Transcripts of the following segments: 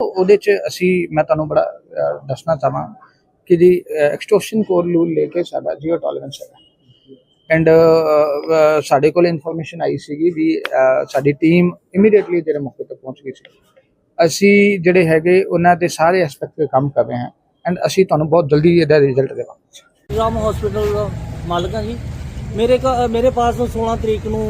ਉਹਦੇ ਚ ਅਸੀਂ, ਮੈਂ ਤੁਹਾਨੂੰ ਬੜਾ ਦੱਸਣਾ ਚਾਹਾਂ ਕਿ ਜੀ ਐਕਸਟੋਰਸ਼ਨ ਕੋਡ ਰੂਲ ਲੈ ਕੇ ਸਾਡਾ ਜੀਰੋ ਟੋਲਰੈਂਸ ਹੈ ਐਂਡ ਸਾਡੇ ਕੋਲ ਇਨਫੋਰਮੇਸ਼ਨ ਆਈ ਸੀਗੀ ਵੀ ਸਾਡੀ ਟੀਮ ਇਮੀਡੀਏਟਲੀ ਜਿਹੜੇ ਮੌਕੇ ਤੇ ਪਹੁੰਚ ਗਈ ਸੀ। ਅਸੀਂ ਜਿਹੜੇ ਹੈਗੇ, ਉਹਨਾਂ ਦੇ ਸਾਰੇ ਐਸਪੈਕਟ ਤੇ ਕੰਮ ਕਰ ਰਹੇ ਹਾਂ। ਐਂਡ ਅਸੀਂ ਤੁਹਾਨੂੰ ਬਹੁਤ ਜਲਦੀ ਇਹਦਾ ਰਿਜ਼ਲਟ ਦੇਵਾਂਗੇ। ਰਾਮ ਹਸਪੀਟਲ ਦਾ ਮਾਲਕ ਹਾਂ ਜੀ। ਮੇਰੇ ਘ- ਮੇਰੇ ਪਾਸ 16 ਤਰੀਕ ਨੂੰ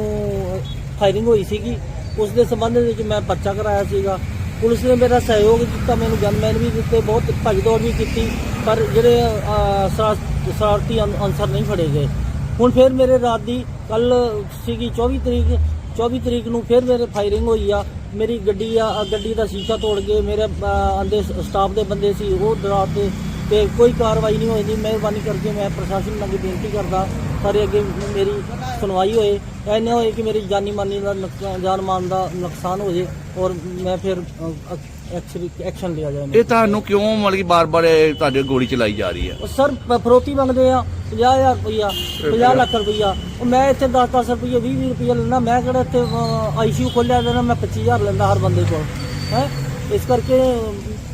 ਫਾਇਰਿੰਗ ਹੋਈ ਸੀਗੀ। ਉਸ ਦੇ ਸੰਬੰਧ ਵਿੱਚ ਮੈਂ ਪਰਚਾ ਕਰਾਇਆ ਸੀਗਾ। ਪੁਲਿਸ ਨੇ ਮੇਰਾ ਸਹਿਯੋਗ ਦਿੱਤਾ ਮੈਨੂੰ ਗਨਮੈਨ ਵੀ ਦਿੱਤੇ ਬਹੁਤ ਭੱਜਦੌੜ ਵੀ ਕੀਤੀ ਪਰ ਜਿਹੜੇ ਸ਼ਰਾਰਤੀ ਅਨਸਰ ਨਹੀਂ ਫੜੇ ਗਏ। ਹੁਣ ਫਿਰ ਮੇਰੇ ਰਾਤ ਦੀ ਕੱਲ ਸੀਗੀ 24 ਤਰੀਕ 24 ਤਰੀਕ ਨੂੰ ਫਿਰ ਮੇਰੇ ਫਾਇਰਿੰਗ ਹੋਈ ਆ। ਮੇਰੀ ਗੱਡੀ ਆ ਗੱਡੀ ਦਾ ਸ਼ੀਸ਼ਾ ਤੋੜ ਕੇ ਮੇਰੇ ਅ, ਅੰਦੇ ਸਟਾਫ ਦੇ ਬੰਦੇ ਸੀ ਉਹ ਡਰਾਤੇ ਤੇ ਕੋਈ ਕਾਰਵਾਈ ਨਹੀਂ ਹੋਈ ਮਿਹਰਬਾਨੀ ਕਰਕੇ ਮੈਂ ਪ੍ਰਸ਼ਾਸਨ ਨੂੰ ਅੱਗੇ ਬੇਨਤੀ ਕਰਦਾ ਸਾਰੇ ਅੱਗੇ ਮੇਰੀ ਸੁਣਵਾਈ ਹੋਏ। ਐਨੇ ਹੋਏ ਕਿ ਮੇਰੀ ਜਾਨੀ ਮਾਨੀ ਦਾ ਨੁਕਸਾਨ ਜਾਨ ਮਾਨ ਦਾ ਨੁਕਸਾਨ ਹੋ ਜੇ ਔਰ ਮੈਂ ਫਿਰ ਐਕਸ਼ਨ ਲਿਆ ਜਾਏ। ਇਹ ਤੁਹਾਨੂੰ ਕਿਉਂ ਮਤਲਬ ਕਿ ਬਾਰ-ਬਾਰ ਤੁਹਾਡੇ ਗੋਲੀ ਚਲਾਈ ਜਾ ਰਹੀ ਹੈ? ਸਰ ਫਰੋਤੀ ਮੰਗਦੇ ਆ 50000 ਰੁਪਈਆ 50 ਲੱਖ ਰੁਪਈਆ। ਮੈਂ ਇੱਥੇ 10-10 ਰੁਪਈਆ 20-20 ਰੁਪਈਆ ਲੈਣਾ ਮੈਂ ਕਿਹੜਾ ਇੱਥੇ ਆਈਸੀਯੂ ਖੋਲਿਆ ਦੇਣਾ ਮੈਂ 25000 ਲੈਂਦਾ ਹਰ ਬੰਦੇ ਕੋਲ ਹੈ? ਇਸ ਕਰਕੇ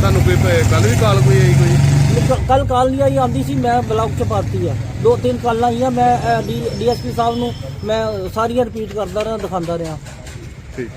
ਤੁਹਾਨੂੰ ਕੋਈ ਕੱਲ ਵੀ ਕਾਲ ਕੋਈ ਆਈ ਕੋਈ? ਕੱਲ ਕਾਲ ਨਹੀਂ ਆਈ ਆਂਦੀ ਸੀ ਮੈਂ ਬਲੌਕ ਚ ਪਾਤੀ ਆ। ਦੋ ਤਿੰਨ ਕਾਲਾਂ ਆਈਆਂ ਮੈਂ ਡੀਐਸਪੀ ਸਾਹਿਬ ਨੂੰ ਮੈਂ ਸਾਰੀਆਂ ਰਿਪੀਟ ਕਰਦਾ ਰਿਹਾ ਦਿਖਾਉਂਦਾ ਰਿਹਾ। ਠੀਕ।